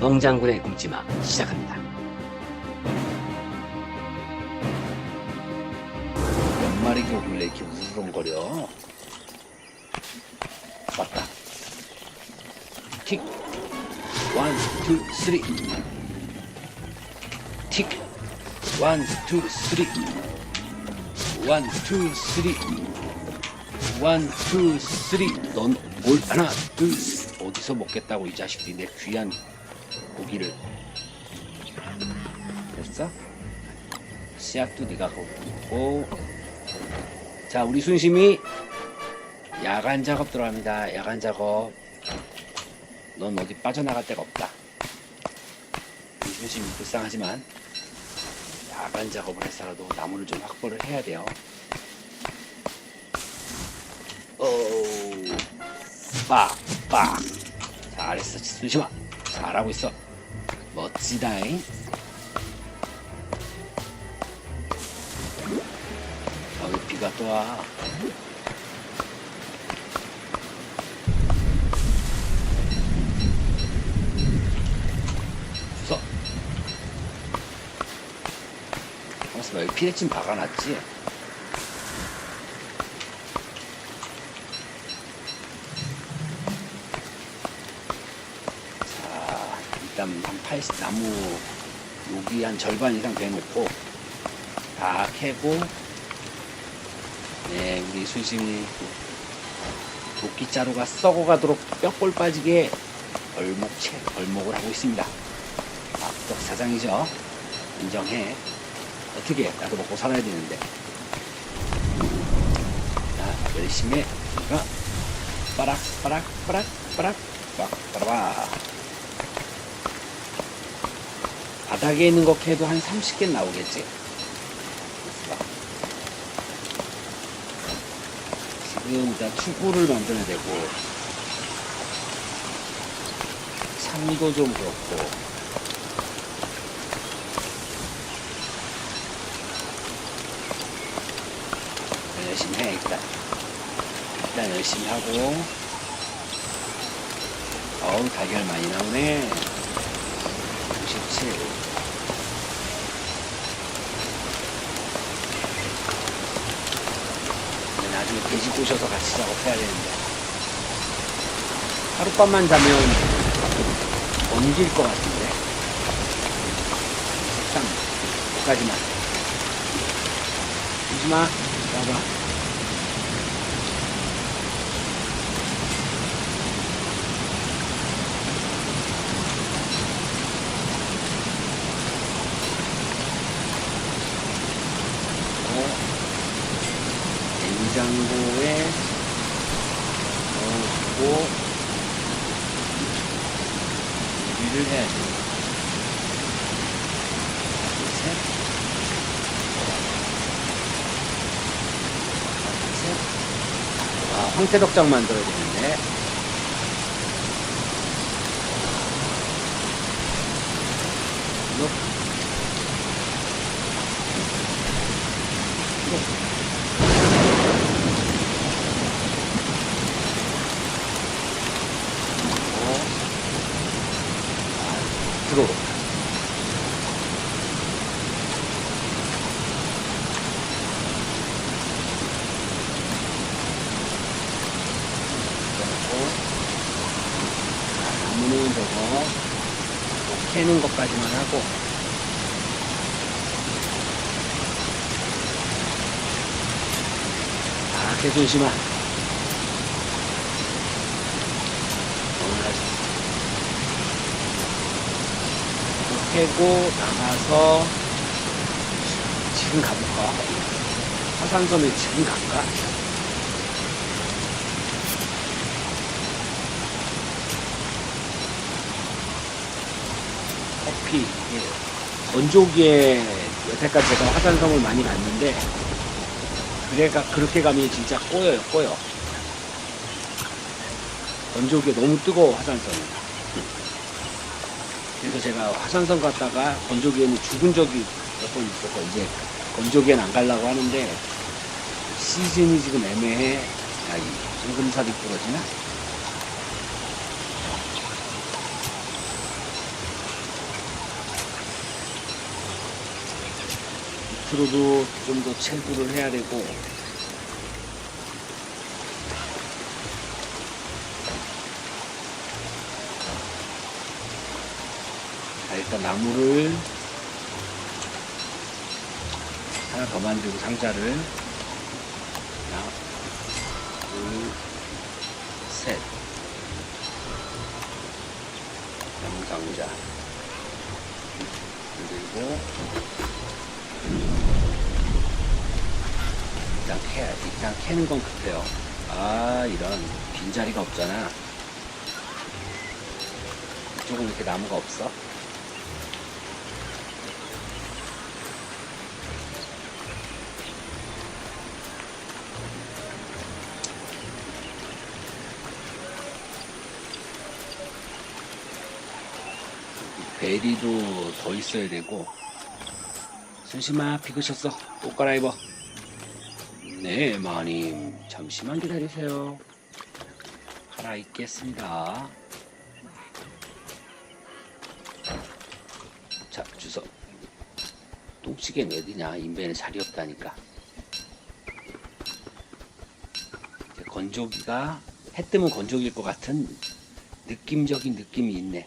멍장군의 굶지마 시작합니다. 몇 마리 오길래 이렇게 우르렁거려? 맞다. 틱. 원, 투, 쓰리. 틱. 원, 투, 쓰리. 원, 투, 쓰리. 원, 투, 쓰리. 넌 뭘 하나, 둘, 어디서 먹겠다고 이 자식들이 내 귀한 고기를. 됐어? 씨앗도 네가 먹고. 자 우리 순심이 야간 작업 들어갑니다. 야간 작업. 넌 어디 빠져나갈 데가 없다. 우리 순심이 불쌍하지만 야간 작업을 해서라도 나무를 좀 확보를 해야 돼요. 오우 빡빡. 잘했어 순심아 잘하고 있어 멋지다잉 아, 왜 비가 또 와? 가만있어 봐. 여기 피레침 박아놨지? 한 절반 이상 대놓고 다 캐고 네, 우리 순심이 도끼자루가 썩어가도록 뼈골 빠지게 얼목채, 얼목을 하고 있습니다. 악덕 사장이죠. 인정해. 어떻게 해? 나도 먹고 살아야 되는데. 자, 열심히 해. 이거 빠락, 빠락, 빠락, 빠락, 빠락, 빠락. 바닥에 있는 거 캐도 한 30개 나오겠지. 지금 일단 투구를 만들어야 되고 상도 좀 그렇고. 열심히 해 일단. 일단 열심히 하고. 어우 달걀 많이 나오네 97 근데 나중에 돼지 같이 작업해야 되는데. 하룻밤만 자면 엉길 것 같은데. 식당 여기까지만. 오지마 나봐 냉장고에 넣고 유리를 해야지. 하나, 둘, 셋. 하나, 둘, 셋. 아, 황태덕장 만들어야 되는데. 이거. 이거. 들어오로 나무는 저거 캐는 것까지만 하고 아, 하자. 캐고 나가서 지금 가볼까? 화산섬에 지금 갈까? 커피 예. 건조기에 여태까지 제가 화산섬을 많이 갔는데 그래가 그렇게 가면 진짜 꼬여요 꼬여 건조기에 너무 뜨거워 화산섬이 그래서 제가 화산섬 갔다가 건조기에는 죽은 적이 몇 번 있어서 이제 건조기에는 안 가려고 하는데 시즌이 지금 애매해. 야, 이 황금살이 부러지나? 밑으로도 좀더 채굴을 해야 되고. 자, 일단 나무를 하나 더 만들고 상자를 하나 둘셋. 나무 상자. 그리고 일단 캐 일단 캐는 건 급해요. 아 이런 빈자리가 없잖아. 이쪽은 이렇게 나무가 없어? 베리도 더 있어야 되고. 순심아 비그셨어. 옷 갈아입어 네 마님 잠시만 기다리세요. 갈아입겠습니다. 자 주소 똥치겐 어디냐? 인벤에 자리 없다니까. 건조기가 해 뜨면 건조기일 것 같은 느낌적인 느낌이 있네.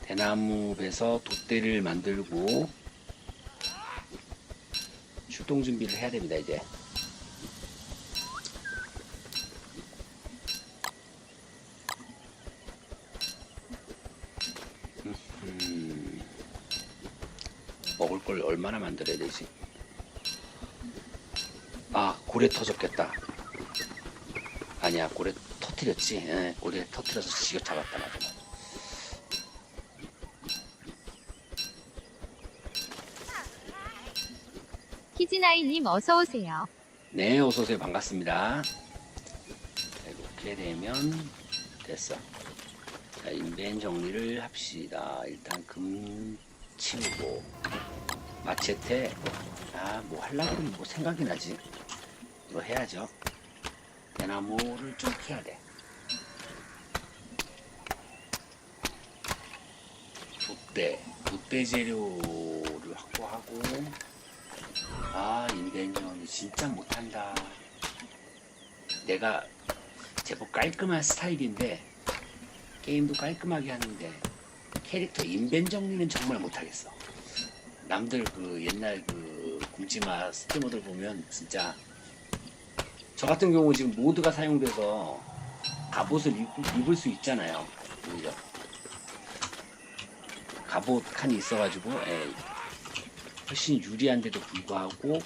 대나무 베서 돛대를 만들고 출동 준비를 해야 됩니다 이제. 음, 먹을 걸 얼마나 만들어야 되지? 아 고래 터졌겠다. 아니야 고래 터트렸지? 예, 고래 터트려서 지겨 잡았다 맞아 키즈나이님 어서 오세요. 네, 어서오세요. 반갑습니다. 자, 이렇게 되면 됐어. 자, 인벤 정리를 합시다. 일단 금 치우고, 마체테, 아, 뭐 하려고 뭐 생각이 나지. 이거 해야죠. 대나무를 좀 캐야 돼. 돛대, 돛대 재료를 확보하고, 아 인벤션이 진짜 못한다. 내가 제법 깔끔한 스타일인데 게임도 깔끔하게 하는데 캐릭터 인벤 정리는 정말 못하겠어. 남들 그 옛날 그 굶지마 스트리머들 보면 진짜 저 같은 경우 지금 모드가 사용돼서 갑옷을 입, 입을 수 있잖아요 오히려. 갑옷 칸이 있어가지고 예, 훨씬 유리한데도 불구하고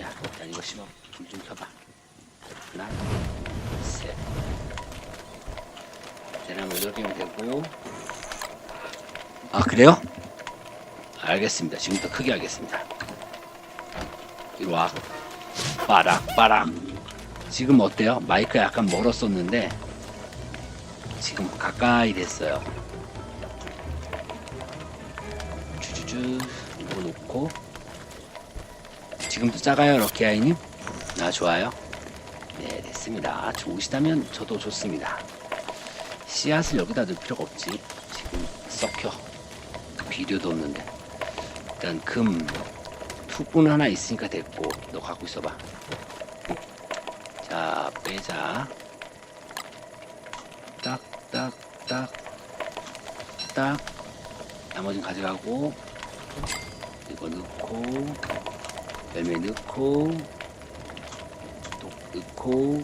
야 일단 이거 심어. 불 좀 켜봐. 하나 셋. 대나무 8개면 되고 아 그래요? 알겠습니다. 지금부터 크게 하겠습니다. 이리 와. 빠락 빠락. 지금 어때요? 마이크 약간 멀었었는데 지금 가까이 됐어요 이거 놓고. 지금도 작아요 럭키아이님? 아 좋아요. 네 됐습니다. 좋으시다면 저도 좋습니다. 씨앗을 여기다 넣을 필요가 없지. 지금 썩혀 비료도 없는데. 일단 금 투분 하나 있으니까 됐고 너 갖고 있어봐. 자 빼자. 딱딱딱 딱. 나머지는 가져가고 이거 넣고 열매 넣고 독 넣고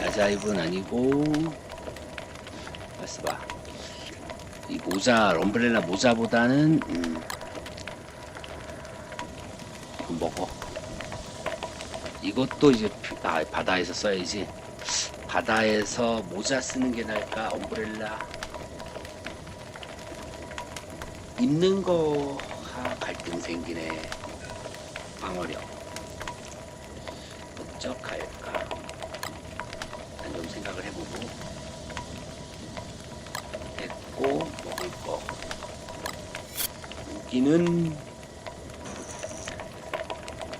야자입은 아니고 말씀 봐. 이 모자 럼브렐라 모자보다는 음, 먹어. 이것도 이제 피- 아, 바다에서 써야지. 바다에서 모자 쓰는 게 나을까? 엄브렐라 입는 거하 갈등 생기네. 방어력. 어떡할까? 난 좀 생각을 해보고. 됐고, 먹을 거. 무기는,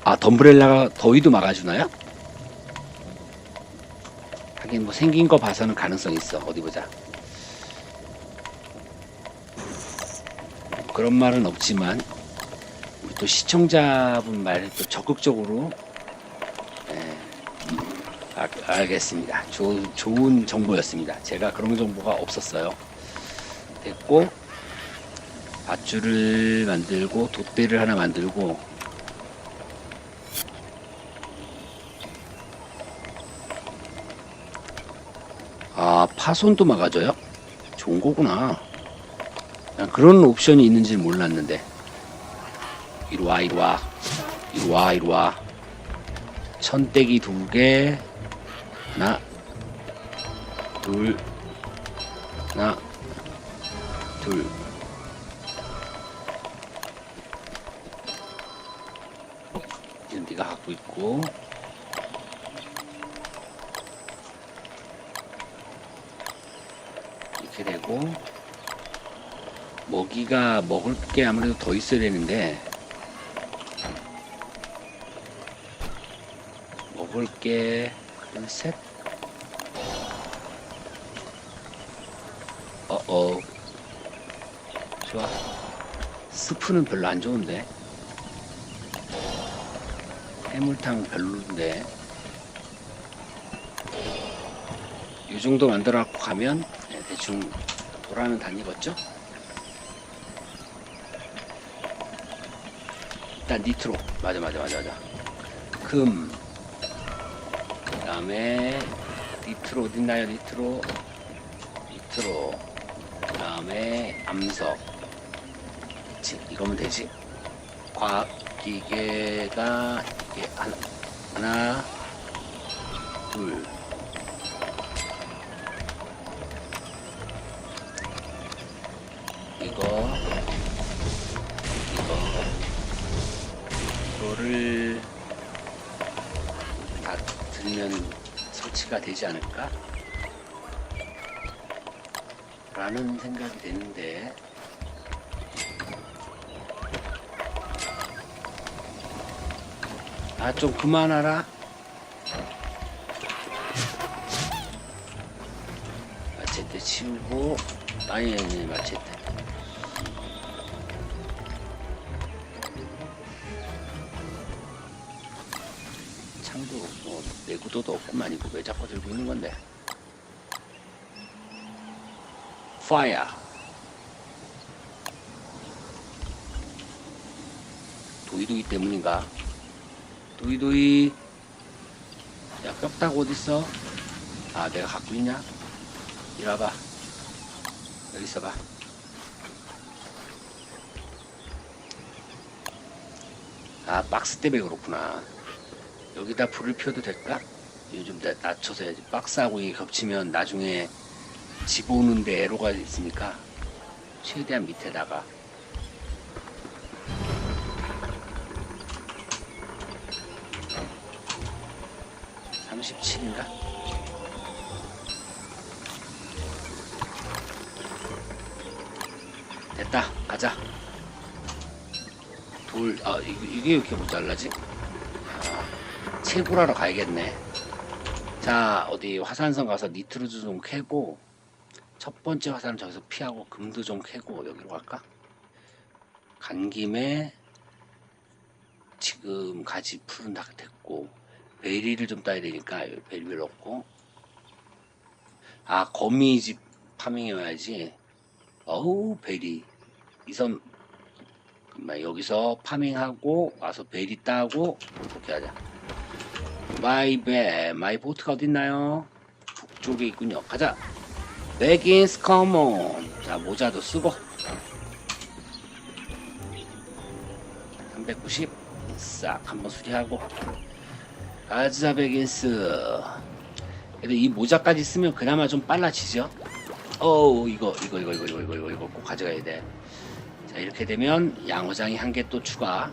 아, 덤브렐라가 더위도 막아주나요? 하긴 뭐 생긴 거 봐서는 가능성 있어. 어디 보자. 그런 말은 없지만 우리 또 시청자분 말에 또 적극적으로 예, 아, 알겠습니다. 조, 좋은 정보였습니다. 제가 그런 정보가 없었어요. 됐고 밧줄을 만들고 돛대를 하나 만들고 아 파손도 막아줘요? 좋은 거구나. 난 그런 옵션이 있는지 몰랐는데. 이리 와, 이리 와. 이리 와, 이리 와. 천대기 두 개. 하나, 둘, 하나, 둘. 지금 네가 갖고 있고. 이렇게 되고. 먹이가 먹을 게 아무래도 더 있어야 되는데 먹을 게 하나 셋. 어어. 좋아. 스프는 별로 안 좋은데. 해물탕 별로인데. 이 정도 만들어 갖고 가면 네, 대충 돌아는 다니겠죠? 일단 니트로. 맞아 맞아 맞아 맞아. 금. 그다음에 니트로 어딨나요 니트로? 니트로. 그다음에 암석. 그치? 이거면 되지. 과학기계가 이게 하나 하나 둘. 이거 이거 이거를 다 들면 설치가 되지 않을까? 라는 생각이 되는데. 아 좀 그만하라. 마체테 치우고 아니 마체테 없구만 이거 왜 자꾸 들고 있는 건데. 파이어 도이도이 때문인가? 도이도이. 야 뼈다가 어딨어? 아 내가 갖고 있냐? 이리 와봐. 여기 있어봐. 아 박스 때문에 그렇구나. 여기다 불을 펴도 될까? 요즘 나- 낮춰서 해야지. 박스하고 이게 겹치면 나중에 집어오는데 에러가 있으니까 최대한 밑에다가. (37인가) 됐다. 가자. 돌아 이게, 이게 이렇게 모자라지? 채굴하러 가야겠네. 자, 어디 화산성 가서 니트로즈 좀 캐고 첫 번째 화산은 저기서 피하고 금도 좀 캐고 여기로 갈까? 간 김에 지금 가지 풀은 다 됐고 베리를 좀 따야 되니까 베리를 넣고 아 거미집 파밍해야지. 어우 베리 이선 여기서 파밍하고 와서 베리 따고 이렇게 하자. 마이베 마이 보트가 어딨나요? 북쪽에 있군요. 가자. 백인스 커먼 자 모자도 쓰고. 390싹 한번 수리하고. 가자 백인스. 그래도 이 모자까지 쓰면 그나마 좀 빨라지죠? 어우 이거 이거 이거 이거 이거 이거 이거 꼭 가져가야 돼자 이렇게 되면 양호장이 한 개 또 추가.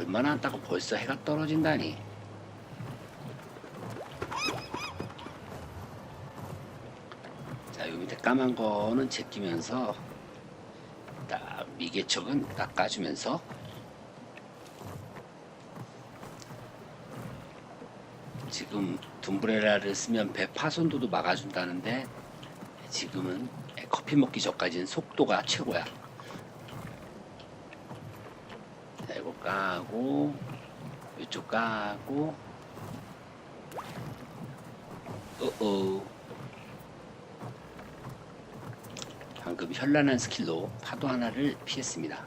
야, 얼마나 안다고 벌써 해가 떨어진다니. 자, 요 밑에 까만 거는 제끼면서 딱 미개척은 닦아주면서 지금 둠브레라를 쓰면 배 파손도도 막아준다는데 지금은 커피 먹기 전까지는 속도가 최고야. 자, 이거 까고 이쪽 까고 어어 방금 현란한 스킬로 파도 하나를 피했습니다.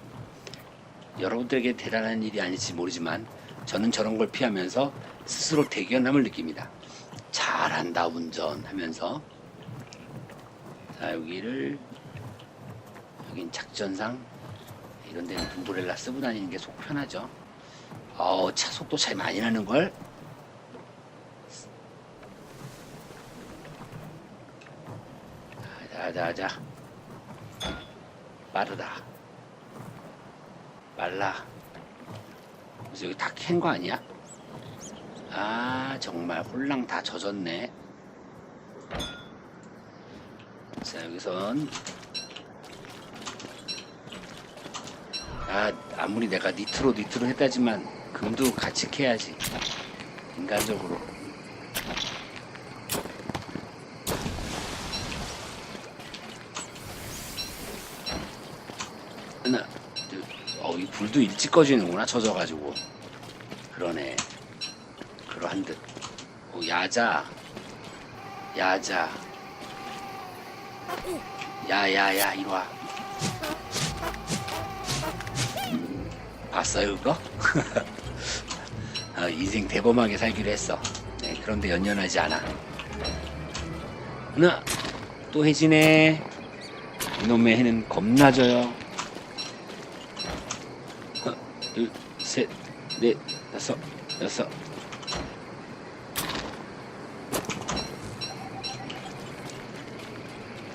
여러분들에게 대단한 일이 아닐지 모르지만 저는 저런 걸 피하면서 스스로 대견함을 느낍니다. 잘한다 운전 하면서 자 여기를 여긴 작전상 이런 데는 둠브렐라 쓰고 다니는 게 속 편하죠. 어우 차 속도 차이 많이 나는 걸. 자자자 빠르다 빨라 그래서 여기 다 캔 거 아니야? 아 정말 홀랑 다 젖었네 자 여기선 아 아무리 내가 니트로 니트로 했다지만 금도 같이 캐야지. 인간적으로. 하나 둘어이 불도 일찍 꺼지는구나 젖어가지고. 그러네. 그러한 듯. 어, 야자. 야자. 야야야 이리와 봤어요 그거? 어, 인생 대범하게 살기로 했어. 네, 그런데 연연하지 않아. 하나 또 해지네. 이놈의 해는 겁나 져요. 하나 둘셋넷 다섯 여섯.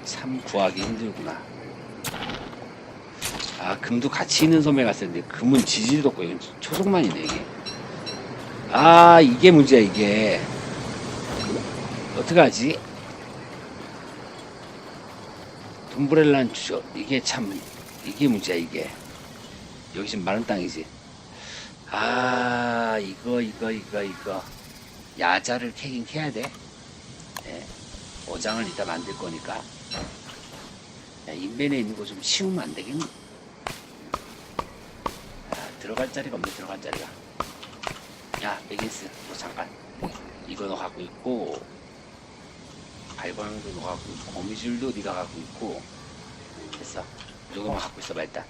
참 구하기 힘들구나. 아 금도 같이 있는 섬에 때 금은 지지도 없고 이건 초속만이네 이게. 아 이게 문제야 이게. 어떡하지? 둠브렐란 주저 이게 참 이게 문제야 이게. 여기 지금 마른 땅이지. 아 이거 이거 이거 이거 야자를 캐긴 캐야 돼. 네. 어장을 이따 만들 거니까. 야, 인벤에 있는 거 좀 치우면 안 되겠니? 아, 들어갈 자리가 없네, 들어갈 자리가. 야, 메긴스, 너 잠깐. 이거 너 갖고 있고, 발광도 너 갖고 있고, 거미줄도 네가 갖고 있고, 됐어. 이거만 갖고 있어봐, 일단.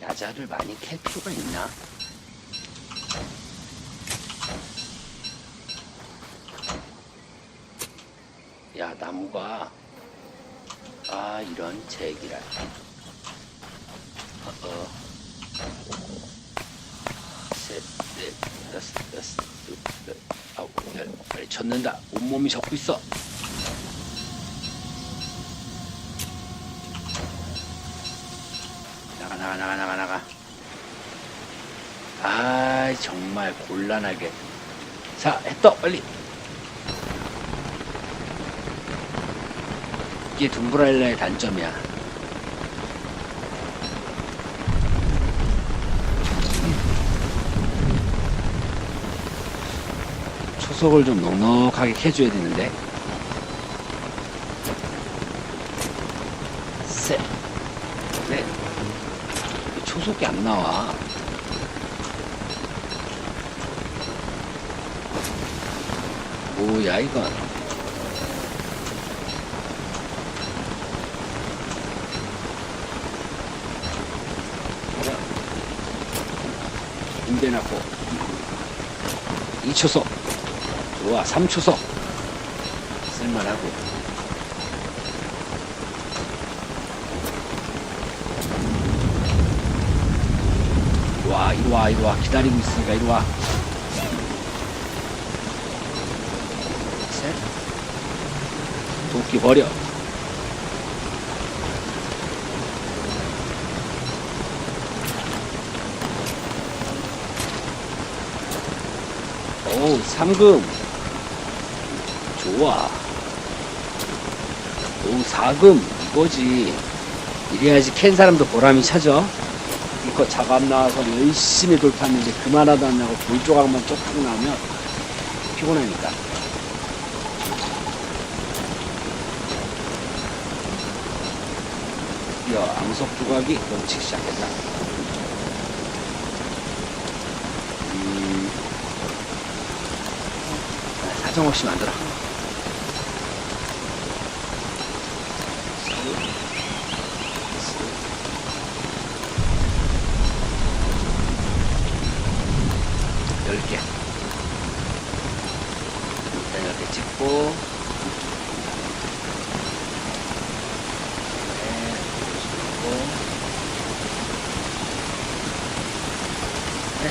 야자를 많이 캘 필요가 있나? 야 나무가 아 이런 제기라. 어어 셋 넷 다섯 여섯 일곱 아홉 열. 빨리 젖는다. 온몸이 젖고 있어. 나가 나가 나가 나가 나가. 아 정말 곤란하게. 자 했어 빨리. 이게 둠브라일라의 단점이야 초석을 좀 넉넉하게 캐줘야 되는데 셋 넷. 초속이 안 나와. 뭐야 이건? 인대놨고 2초속 좋아 3초속 쓸만하고. 와 이리 와 이리 와. 기다리고 있으니까 이리 와. 셋. 도끼 버려. 오 삼금 좋아 오 사금 이거지 이래야지 캔 사람도 보람이 차죠 이거 작업 나와서 열심히 돌팠는데 그만하도 안 나고 돌 조각만 쪽쪽 나오면 피곤하니까. 드디어 암석 조각이 넘치기 시작했다. 음, 사정없이 만들어. 열 개. 일단 이렇게 찍고. 네, 찍고. 네.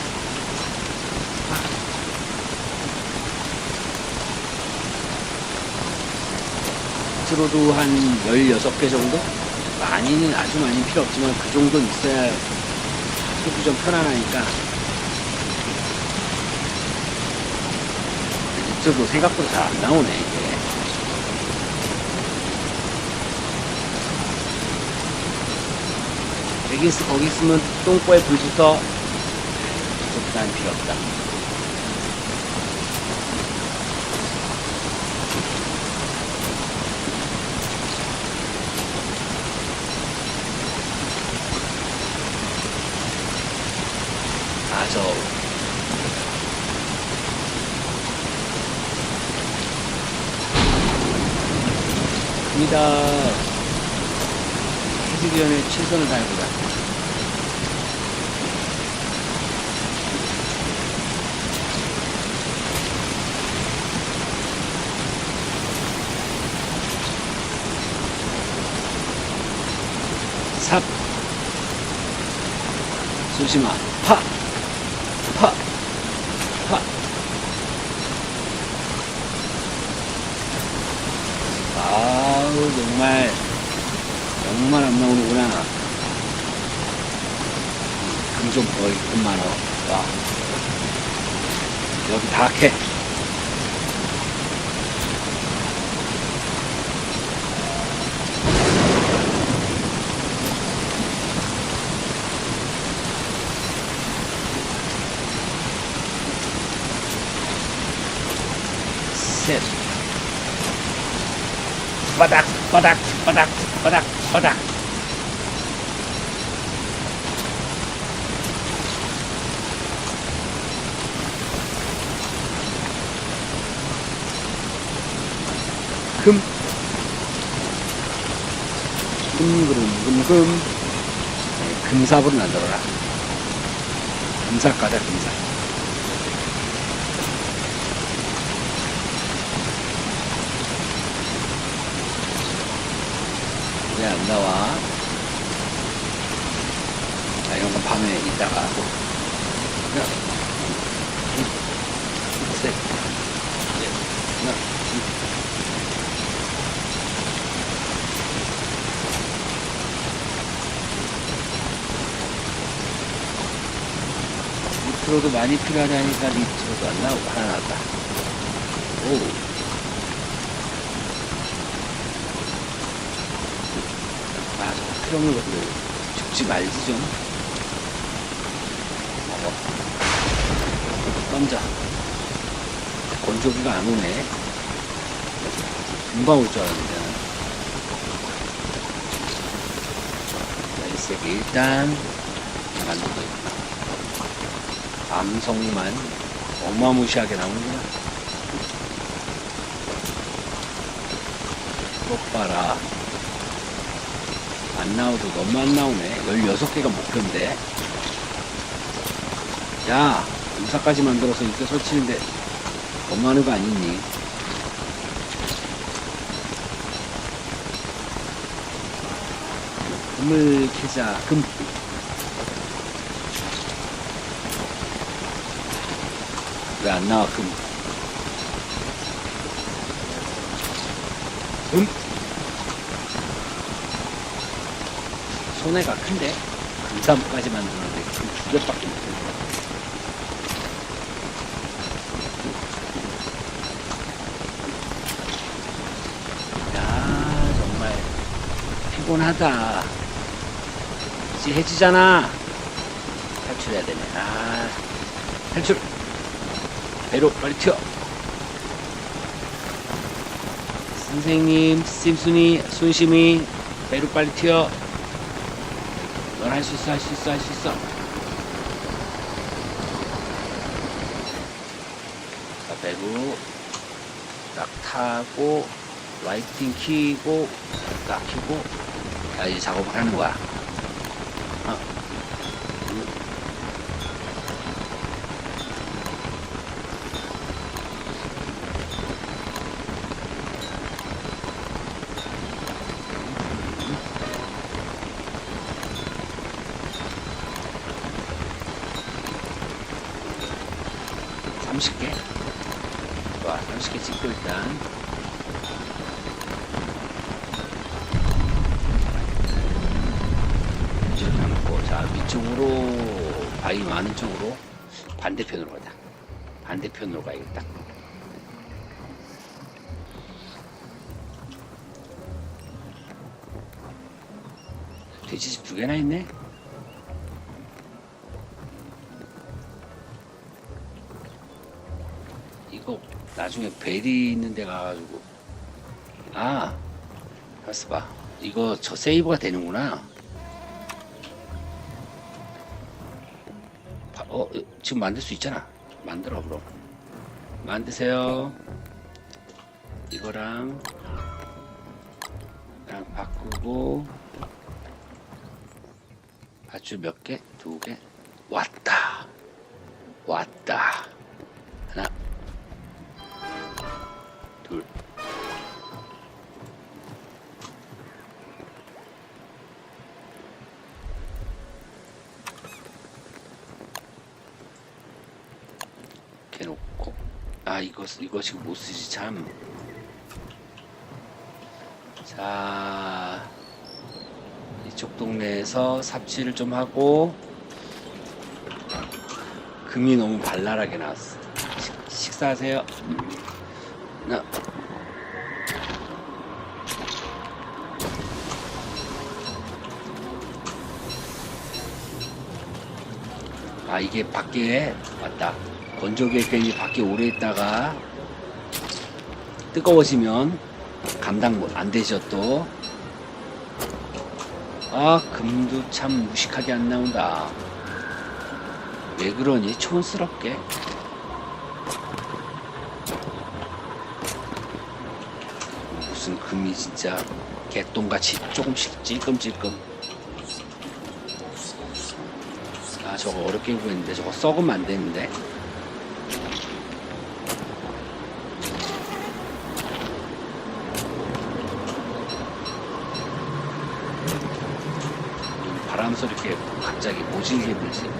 스로도 한 16개 정도? 많이는 아주 많이 필요 없지만 그 정도 있어야 속이 좀 편안하니까 저도 생각보다 잘 안 나오네, 이게. 여기 거기 있으면 똥꼬에 불 붙어. 적당히 필요 없다. 아, 저, 입니다. 해지기 전에 최선을 다해보자. 삽. 조심하. 파. 파. 파. 아우 정말 정말 안 나오는구나 금좀 거의 금만 원 와. 여기 다 캐. 셋. 바닥, 바닥, 바닥, 바닥, 바닥. 금. 금, 금, 금, 금. 네, 만들어라. 가자, 금삽. 왜안 나와? 자, 이런 건 밤에 이따가 하고. 하나, 둘, 셋, 넷, 하나, 둘. 리트로도 많이 필요하다니까 리트로도 안 나오고 하나 나왔다. 오. 아, 저 필요없는 것들 죽지 말지 좀. 먹어. 던져. 건조기가 안 오네. 금방 올 줄 알았는데. 자, 이 일단 만들고 있다. 암성만 어마무시하게 나오는구나. 것 봐라. 안 나오도 너무 안 나오네. 16개가 목표인데. 야, 의사까지 만들어서 이렇게 설치는데 너무 하는 거 아니니? 금을 캐자, 금. 안 금? 금? 손해가 큰데? 금삼까지 만드는데 두 개밖에 못해. 야, 정말 피곤하다. 이제 해지잖아. 탈출해야 되네. 아, 탈출! 배로 빨리 튀어! 선생님, 심순이, 순심이, 배로 빨리 튀어! 넌 할 수 있어, 할 수 있어, 할 수 있어! 자, 배로 딱 타고, 라이팅 키고, 딱 키고, 자, 이제 작업을 하는 거야. 자, 위쪽으로, 바위 많은 쪽으로, 반대편으로 가자. 반대편으로 가야겠다. 돼지집 두 개나 있네? 이거 나중에 벨이 있는 데 가가지고 아 봤어 봐 이거 저 세이브가 되는구나 어 지금 만들 수 있잖아 만들어 그럼 만드세요 이거랑 랑 바꾸고 밧줄 몇 개? 두 개? 왔다 왔다 하나 둘. 이렇게 놓고 아 이거 이거 지금 못 쓰지 참. 자 이쪽 동네에서 삽질을 좀 하고 금이 너무 발랄하게 나왔어. 식, 식사하세요. 나 아 이게 밖에 맞다 건조기에 괜히 밖에 오래 있다가 뜨거워지면 감당 못- 안 되죠 또. 아 금도 참 무식하게 안 나온다. 왜 그러니 촌스럽게. 무슨 금이 진짜 개똥같이 조금씩 찔끔찔끔. 아 저거 어렵게 구했는데 저거 썩으면 안 되는데. 바람 소리 이렇게 갑자기 모질게 불지.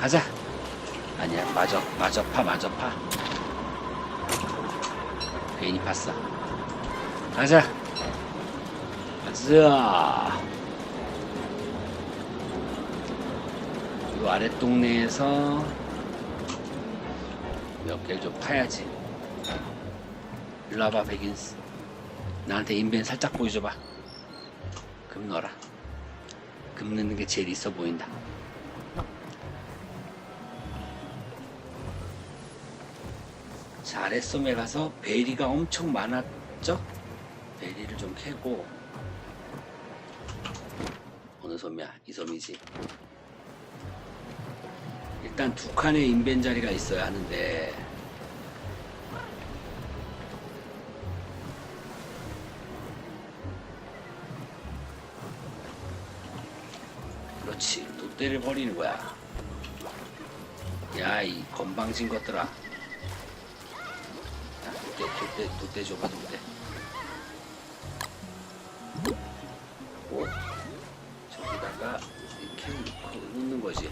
가자. 아니야, 마저, 마저 파, 마저 파. 괜히 봤어. 가자. 가자. 이 아래 동네에서 몇 개를 좀 파야지. 일로 와봐, 백인스. 나한테 인벤 살짝 보여줘봐. 금 넣어라. 금 넣는 게 제일 있어 보인다. 자, 아랫섬에 가서 베리가 엄청 많았죠? 베리를 좀 캐고 어느 섬이야? 이 섬이지. 일단 두 칸의 인벤 자리가 있어야 하는데. 그렇지 돛대를 버리는 거야. 야 이 건방진 것들아. 야, 돛대 돛대 돛대 줘봐 돛대 오 저기다가 이렇게 넣고 넣는 거지